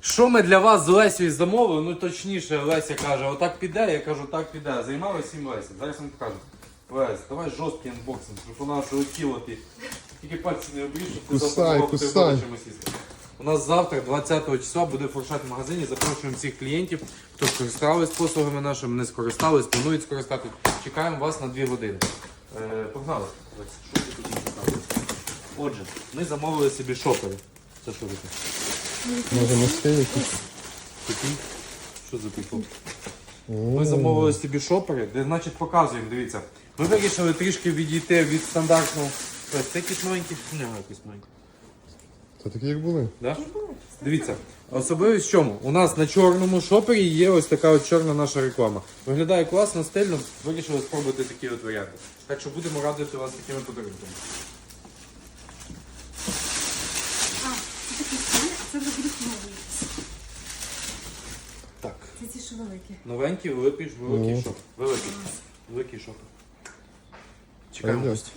Що ми для вас з Лесією замовили? Ну точніше, Леся каже, отак піде, я кажу, так піде. Займалися всім Леся. Зараз я вам покажу. Лесь, давай жорсткий анбоксинг, щоб у нас летіло ти. Тільки пальці не обріж, щоб ти Кусай, завтра мог кусай. ти чимось їсти. У нас завтра, 20 числа, буде фуршет в магазині. Запрошуємо всіх клієнтів, хто скористались послугами нашими, не скористались, планують скористати. Чекаємо вас на 2 години. Е, погнали. Лесь, що ти тут цікавиш? Отже, ми замовили собі шопери. Це що таке? Може носки якісь? Такі? Що за прикол? Ми замовили собі шопери, де, значить, показуємо, дивіться. Ми вирішили трішки відійти від стандартного. Ось це якісь маленькі, не якісь маленькі. Це такі як були? Да? Дивіться, особливість в чому? У нас на чорному шопері є ось така от чорна наша реклама. Виглядає класно, стильно, вирішили спробувати такі от варіанти. Так що будемо радувати вас такими подарунками. А, це такі самі, а це вже будуть нові. Так. Це ті, що великі. Новенький, великий, великий шок. шоп. Великий. Великий шок. Чекаємо гостя.